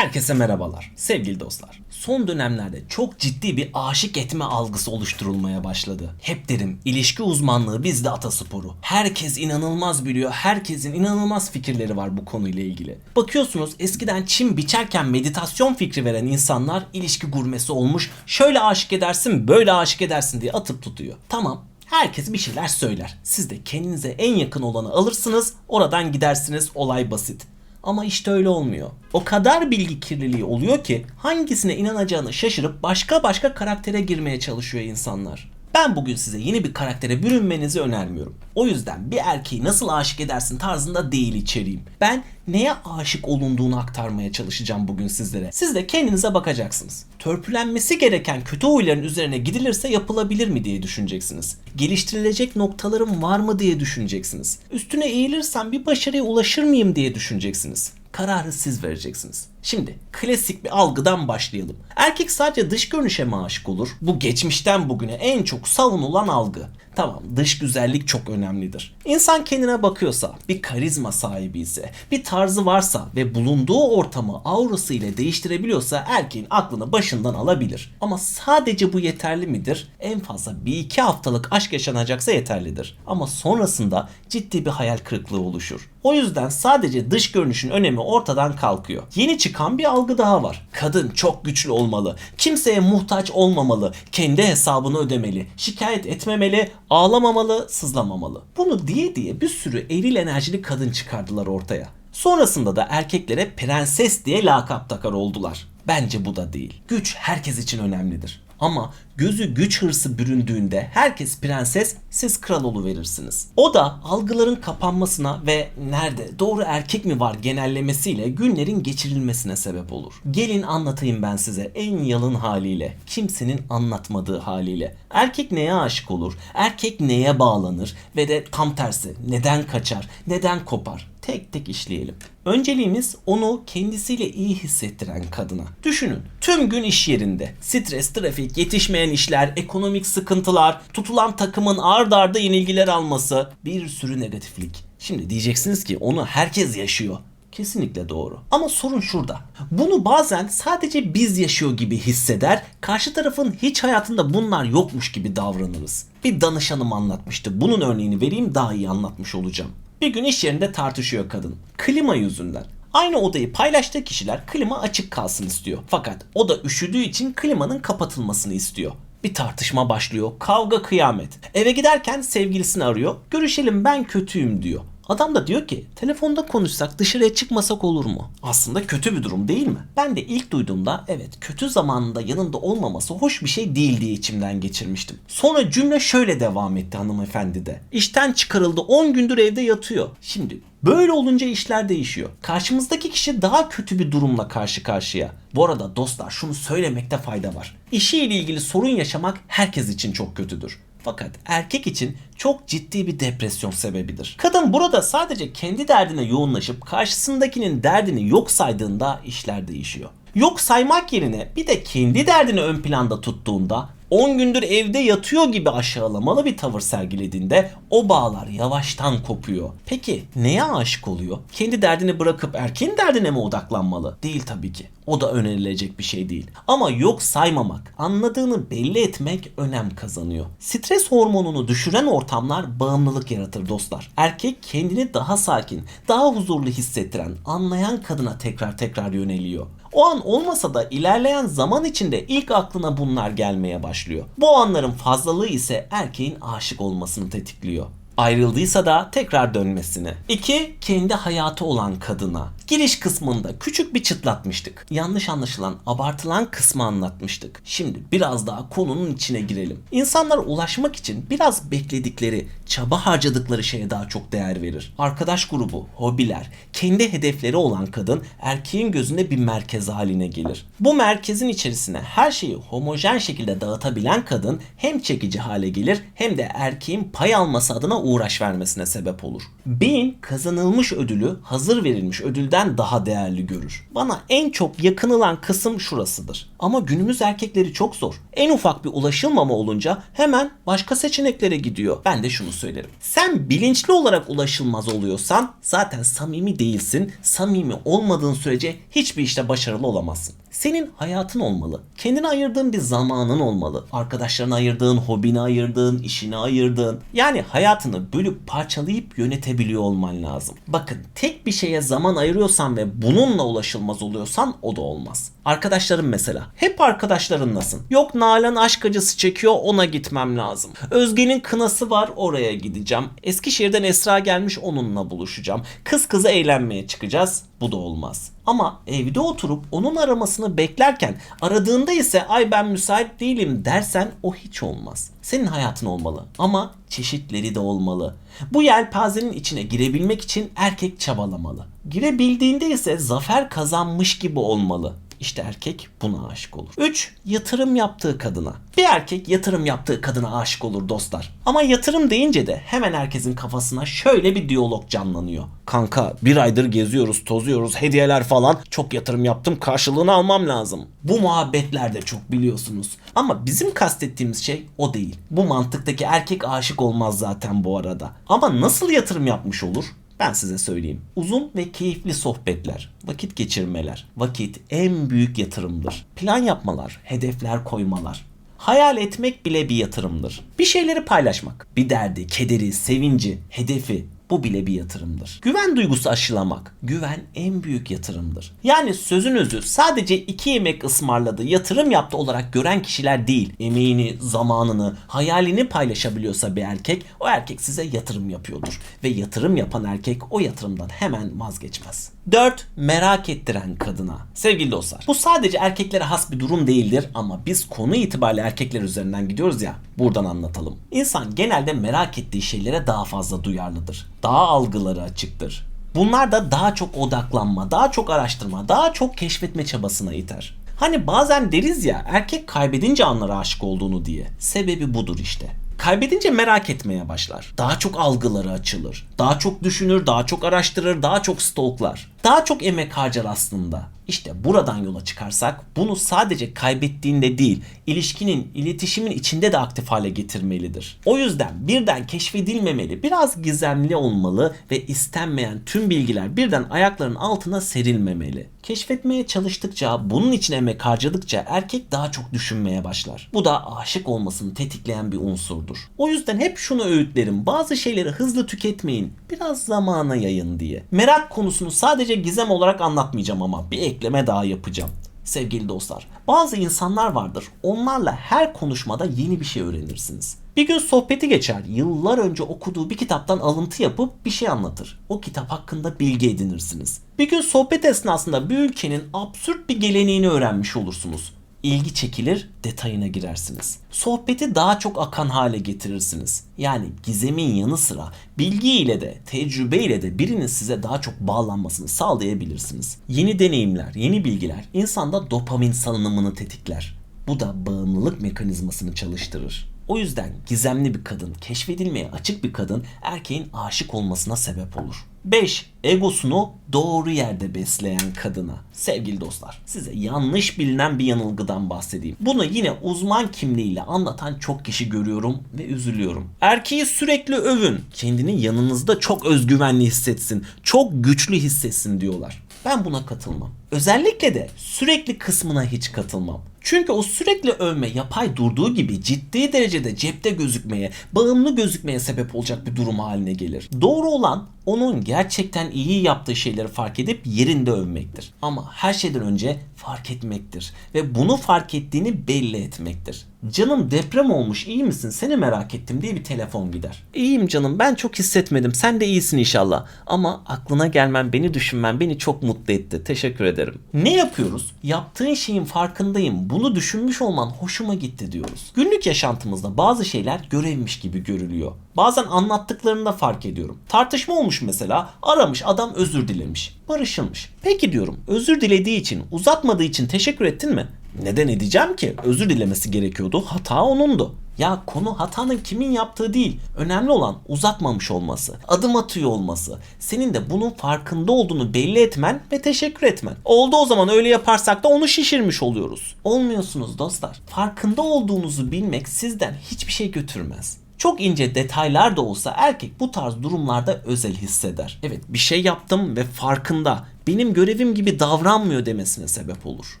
Herkese merhabalar sevgili dostlar. Son dönemlerde çok ciddi bir aşık etme algısı oluşturulmaya başladı. Hep derim ilişki uzmanlığı bizde atasporu. Herkes inanılmaz biliyor. Herkesin inanılmaz fikirleri var bu konuyla ilgili. Bakıyorsunuz eskiden çim biçerken meditasyon fikri veren insanlar ilişki gurmesi olmuş. Şöyle aşık edersin böyle aşık edersin diye atıp tutuyor. Tamam Herkes bir şeyler söyler. Siz de kendinize en yakın olanı alırsınız, oradan gidersiniz, olay basit. Ama işte öyle olmuyor. O kadar bilgi kirliliği oluyor ki hangisine inanacağını şaşırıp başka başka karaktere girmeye çalışıyor insanlar. Ben bugün size yeni bir karaktere bürünmenizi önermiyorum. O yüzden bir erkeği nasıl aşık edersin tarzında değil içeriğim. Ben neye aşık olunduğunu aktarmaya çalışacağım bugün sizlere. Siz de kendinize bakacaksınız. Törpülenmesi gereken kötü huyların üzerine gidilirse yapılabilir mi diye düşüneceksiniz. Geliştirilecek noktalarım var mı diye düşüneceksiniz. Üstüne eğilirsem bir başarıya ulaşır mıyım diye düşüneceksiniz. Kararı siz vereceksiniz. Şimdi klasik bir algıdan başlayalım. Erkek sadece dış görünüşe mi aşık olur? Bu geçmişten bugüne en çok savunulan algı. Tamam dış güzellik çok önemlidir. İnsan kendine bakıyorsa, bir karizma sahibi ise, bir tarzı varsa ve bulunduğu ortamı aurası ile değiştirebiliyorsa erkeğin aklını başından alabilir. Ama sadece bu yeterli midir? En fazla bir iki haftalık aşk yaşanacaksa yeterlidir. Ama sonrasında ciddi bir hayal kırıklığı oluşur. O yüzden sadece dış görünüşün önemi ortadan kalkıyor. Yeni çıkan bir algı daha var. Kadın çok güçlü olmalı. Kimseye muhtaç olmamalı. Kendi hesabını ödemeli. Şikayet etmemeli. Ağlamamalı, sızlamamalı. Bunu diye diye bir sürü eril enerjili kadın çıkardılar ortaya. Sonrasında da erkeklere prenses diye lakap takar oldular. Bence bu da değil. Güç herkes için önemlidir. Ama gözü güç hırsı büründüğünde herkes prenses, siz kral verirsiniz. O da algıların kapanmasına ve nerede doğru erkek mi var genellemesiyle günlerin geçirilmesine sebep olur. Gelin anlatayım ben size en yalın haliyle, kimsenin anlatmadığı haliyle. Erkek neye aşık olur? Erkek neye bağlanır? Ve de tam tersi neden kaçar? Neden kopar? Tek tek işleyelim. Önceliğimiz onu kendisiyle iyi hissettiren kadına. Düşünün tüm gün iş yerinde stres, trafik, yetişmeyen işler, ekonomik sıkıntılar, tutulan takımın ard arda yenilgiler alması, bir sürü negatiflik. Şimdi diyeceksiniz ki onu herkes yaşıyor. Kesinlikle doğru. Ama sorun şurada. Bunu bazen sadece biz yaşıyor gibi hisseder, karşı tarafın hiç hayatında bunlar yokmuş gibi davranırız. Bir danışanım anlatmıştı. Bunun örneğini vereyim daha iyi anlatmış olacağım. Bir gün iş yerinde tartışıyor kadın. Klima yüzünden. Aynı odayı paylaştığı kişiler klima açık kalsın istiyor. Fakat o da üşüdüğü için klimanın kapatılmasını istiyor. Bir tartışma başlıyor. Kavga kıyamet. Eve giderken sevgilisini arıyor. Görüşelim ben kötüyüm diyor. Adam da diyor ki telefonda konuşsak dışarıya çıkmasak olur mu? Aslında kötü bir durum değil mi? Ben de ilk duyduğumda evet kötü zamanında yanında olmaması hoş bir şey değil diye içimden geçirmiştim. Sonra cümle şöyle devam etti hanımefendi de. İşten çıkarıldı 10 gündür evde yatıyor. Şimdi Böyle olunca işler değişiyor. Karşımızdaki kişi daha kötü bir durumla karşı karşıya. Bu arada dostlar şunu söylemekte fayda var. İşiyle ilgili sorun yaşamak herkes için çok kötüdür. Fakat erkek için çok ciddi bir depresyon sebebidir. Kadın burada sadece kendi derdine yoğunlaşıp karşısındakinin derdini yok saydığında işler değişiyor. Yok saymak yerine bir de kendi derdini ön planda tuttuğunda 10 gündür evde yatıyor gibi aşağılamalı bir tavır sergilediğinde o bağlar yavaştan kopuyor. Peki neye aşık oluyor? Kendi derdini bırakıp erkeğin derdine mi odaklanmalı? Değil tabii ki. O da önerilecek bir şey değil. Ama yok saymamak, anladığını belli etmek önem kazanıyor. Stres hormonunu düşüren ortamlar bağımlılık yaratır dostlar. Erkek kendini daha sakin, daha huzurlu hissettiren, anlayan kadına tekrar tekrar yöneliyor. O an olmasa da ilerleyen zaman içinde ilk aklına bunlar gelmeye başlıyor. Bu anların fazlalığı ise erkeğin aşık olmasını tetikliyor. Ayrıldıysa da tekrar dönmesini. 2. Kendi hayatı olan kadına. Giriş kısmında küçük bir çıtlatmıştık. Yanlış anlaşılan, abartılan kısmı anlatmıştık. Şimdi biraz daha konunun içine girelim. İnsanlar ulaşmak için biraz bekledikleri, çaba harcadıkları şeye daha çok değer verir. Arkadaş grubu, hobiler, kendi hedefleri olan kadın erkeğin gözünde bir merkez haline gelir. Bu merkezin içerisine her şeyi homojen şekilde dağıtabilen kadın hem çekici hale gelir hem de erkeğin pay alması adına uğraş vermesine sebep olur. Beyin kazanılmış ödülü hazır verilmiş ödülden kendinden daha değerli görür. Bana en çok yakınılan kısım şurasıdır. Ama günümüz erkekleri çok zor. En ufak bir ulaşılmama olunca hemen başka seçeneklere gidiyor. Ben de şunu söylerim. Sen bilinçli olarak ulaşılmaz oluyorsan zaten samimi değilsin. Samimi olmadığın sürece hiçbir işte başarılı olamazsın. Senin hayatın olmalı. Kendine ayırdığın bir zamanın olmalı. Arkadaşlarına ayırdığın, hobine ayırdığın, işine ayırdığın. Yani hayatını bölüp parçalayıp yönetebiliyor olman lazım. Bakın tek bir şeye zaman ayırıyorsan ve bununla ulaşılmaz oluyorsan o da olmaz. Arkadaşlarım mesela. Hep arkadaşlarınlasın. Yok Nalan aşk acısı çekiyor ona gitmem lazım. Özge'nin kınası var oraya gideceğim. Eskişehir'den Esra gelmiş onunla buluşacağım. Kız kızı eğlenmeye çıkacağız. Bu da olmaz. Ama evde oturup onun aramasını beklerken aradığında ise ay ben müsait değilim dersen o hiç olmaz. Senin hayatın olmalı ama çeşitleri de olmalı. Bu yelpazenin içine girebilmek için erkek çabalamalı. Girebildiğinde ise zafer kazanmış gibi olmalı. İşte erkek buna aşık olur. 3. Yatırım yaptığı kadına. Bir erkek yatırım yaptığı kadına aşık olur dostlar. Ama yatırım deyince de hemen herkesin kafasına şöyle bir diyalog canlanıyor. Kanka bir aydır geziyoruz, tozuyoruz, hediyeler falan. Çok yatırım yaptım, karşılığını almam lazım. Bu muhabbetler de çok biliyorsunuz. Ama bizim kastettiğimiz şey o değil. Bu mantıktaki erkek aşık olmaz zaten bu arada. Ama nasıl yatırım yapmış olur? Ben size söyleyeyim. Uzun ve keyifli sohbetler, vakit geçirmeler. Vakit en büyük yatırımdır. Plan yapmalar, hedefler koymalar. Hayal etmek bile bir yatırımdır. Bir şeyleri paylaşmak, bir derdi, kederi, sevinci, hedefi bu bile bir yatırımdır. Güven duygusu aşılamak. Güven en büyük yatırımdır. Yani sözün özü sadece iki yemek ısmarladı, yatırım yaptı olarak gören kişiler değil. Emeğini, zamanını, hayalini paylaşabiliyorsa bir erkek, o erkek size yatırım yapıyordur. Ve yatırım yapan erkek o yatırımdan hemen vazgeçmez. 4. Merak ettiren kadına. Sevgili dostlar, bu sadece erkeklere has bir durum değildir ama biz konu itibariyle erkekler üzerinden gidiyoruz ya, buradan anlatalım. İnsan genelde merak ettiği şeylere daha fazla duyarlıdır. Daha algıları açıktır. Bunlar da daha çok odaklanma, daha çok araştırma, daha çok keşfetme çabasına iter. Hani bazen deriz ya erkek kaybedince anlara aşık olduğunu diye. Sebebi budur işte. Kaybedince merak etmeye başlar. Daha çok algıları açılır. Daha çok düşünür, daha çok araştırır, daha çok stalklar. Daha çok emek harcar aslında. İşte buradan yola çıkarsak bunu sadece kaybettiğinde değil, ilişkinin, iletişimin içinde de aktif hale getirmelidir. O yüzden birden keşfedilmemeli, biraz gizemli olmalı ve istenmeyen tüm bilgiler birden ayaklarının altına serilmemeli. Keşfetmeye çalıştıkça, bunun için emek harcadıkça erkek daha çok düşünmeye başlar. Bu da aşık olmasını tetikleyen bir unsurdur. O yüzden hep şunu öğütlerim. Bazı şeyleri hızlı tüketmeyin. Biraz zamana yayın diye. Merak konusunu sadece gizem olarak anlatmayacağım ama bir ekleme daha yapacağım. Sevgili dostlar, bazı insanlar vardır. Onlarla her konuşmada yeni bir şey öğrenirsiniz. Bir gün sohbeti geçer. Yıllar önce okuduğu bir kitaptan alıntı yapıp bir şey anlatır. O kitap hakkında bilgi edinirsiniz. Bir gün sohbet esnasında bir ülkenin absürt bir geleneğini öğrenmiş olursunuz ilgi çekilir, detayına girersiniz. Sohbeti daha çok akan hale getirirsiniz. Yani gizemin yanı sıra bilgi ile de, tecrübe ile de birinin size daha çok bağlanmasını sağlayabilirsiniz. Yeni deneyimler, yeni bilgiler insanda dopamin salınımını tetikler. Bu da bağımlılık mekanizmasını çalıştırır. O yüzden gizemli bir kadın, keşfedilmeye açık bir kadın erkeğin aşık olmasına sebep olur. 5. Egosunu doğru yerde besleyen kadına. Sevgili dostlar, size yanlış bilinen bir yanılgıdan bahsedeyim. Bunu yine uzman kimliğiyle anlatan çok kişi görüyorum ve üzülüyorum. Erkeği sürekli övün. Kendini yanınızda çok özgüvenli hissetsin, çok güçlü hissetsin diyorlar. Ben buna katılmam. Özellikle de sürekli kısmına hiç katılmam. Çünkü o sürekli övme yapay durduğu gibi ciddi derecede cepte gözükmeye, bağımlı gözükmeye sebep olacak bir durum haline gelir. Doğru olan onun gerçekten iyi yaptığı şeyleri fark edip yerinde övmektir. Ama her şeyden önce fark etmektir ve bunu fark ettiğini belli etmektir. Canım deprem olmuş iyi misin seni merak ettim diye bir telefon gider. İyiyim canım ben çok hissetmedim sen de iyisin inşallah. Ama aklına gelmen beni düşünmen beni çok mutlu etti teşekkür ederim. Ne yapıyoruz? Yaptığın şeyin farkındayım bunu düşünmüş olman hoşuma gitti diyoruz. Günlük yaşantımızda bazı şeyler görevmiş gibi görülüyor. Bazen anlattıklarında fark ediyorum. Tartışma olmuş mesela aramış adam özür dilemiş. Barışılmış. Peki diyorum özür dilediği için uzatmadığı için teşekkür ettin mi? Neden edeceğim ki? Özür dilemesi gerekiyordu. Hata onundu. Ya konu hatanın kimin yaptığı değil. Önemli olan uzatmamış olması, adım atıyor olması. Senin de bunun farkında olduğunu belli etmen ve teşekkür etmen. Oldu o zaman öyle yaparsak da onu şişirmiş oluyoruz. Olmuyorsunuz dostlar. Farkında olduğunuzu bilmek sizden hiçbir şey götürmez. Çok ince detaylar da olsa erkek bu tarz durumlarda özel hisseder. Evet bir şey yaptım ve farkında benim görevim gibi davranmıyor demesine sebep olur.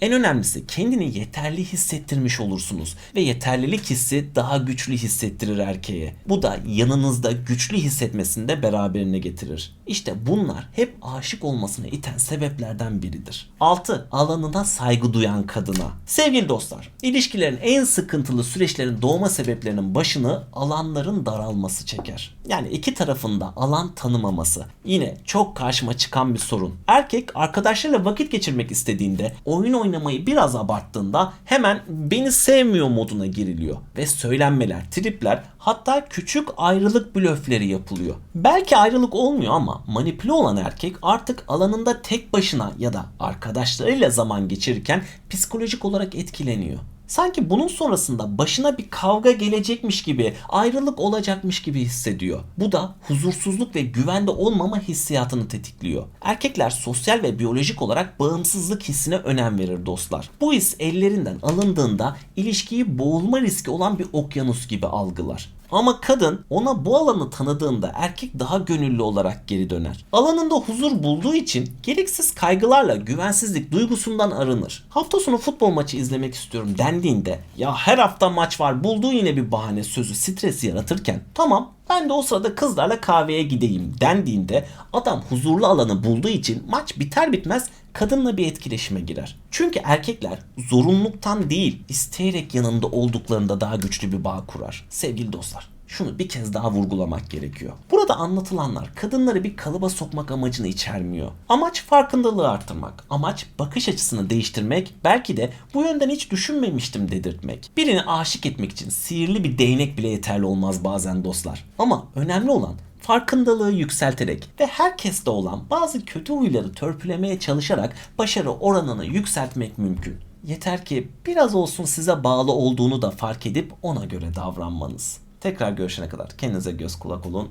En önemlisi kendini yeterli hissettirmiş olursunuz ve yeterlilik hissi daha güçlü hissettirir erkeğe. Bu da yanınızda güçlü hissetmesini de beraberine getirir. İşte bunlar hep aşık olmasına iten sebeplerden biridir. 6. Alanına saygı duyan kadına. Sevgili dostlar, ilişkilerin en sıkıntılı süreçlerin doğma sebeplerinin başını alanların daralması çeker. Yani iki tarafında alan tanımaması. Yine çok karşıma çıkan bir sorun. Erkek arkadaşlarıyla vakit geçirmek istediğinde, oyun oynamayı biraz abarttığında hemen beni sevmiyor moduna giriliyor. Ve söylenmeler, tripler hatta küçük ayrılık blöfleri yapılıyor. Belki ayrılık olmuyor ama manipüle olan erkek artık alanında tek başına ya da arkadaşlarıyla zaman geçirirken psikolojik olarak etkileniyor. Sanki bunun sonrasında başına bir kavga gelecekmiş gibi, ayrılık olacakmış gibi hissediyor. Bu da huzursuzluk ve güvende olmama hissiyatını tetikliyor. Erkekler sosyal ve biyolojik olarak bağımsızlık hissine önem verir dostlar. Bu his ellerinden alındığında ilişkiyi boğulma riski olan bir okyanus gibi algılar. Ama kadın ona bu alanı tanıdığında erkek daha gönüllü olarak geri döner. Alanında huzur bulduğu için gereksiz kaygılarla güvensizlik duygusundan arınır. Hafta sonu futbol maçı izlemek istiyorum dendiğinde ya her hafta maç var bulduğu yine bir bahane sözü stresi yaratırken tamam ben de o sırada kızlarla kahveye gideyim dendiğinde adam huzurlu alanı bulduğu için maç biter bitmez kadınla bir etkileşime girer. Çünkü erkekler zorunluluktan değil isteyerek yanında olduklarında daha güçlü bir bağ kurar. Sevgili dostlar şunu bir kez daha vurgulamak gerekiyor. Burada anlatılanlar kadınları bir kalıba sokmak amacını içermiyor. Amaç farkındalığı artırmak. Amaç bakış açısını değiştirmek. Belki de bu yönden hiç düşünmemiştim dedirtmek. Birini aşık etmek için sihirli bir değnek bile yeterli olmaz bazen dostlar. Ama önemli olan farkındalığı yükselterek ve herkeste olan bazı kötü huyları törpülemeye çalışarak başarı oranını yükseltmek mümkün. Yeter ki biraz olsun size bağlı olduğunu da fark edip ona göre davranmanız. Tekrar görüşene kadar kendinize göz kulak olun.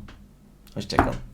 Hoşçakalın.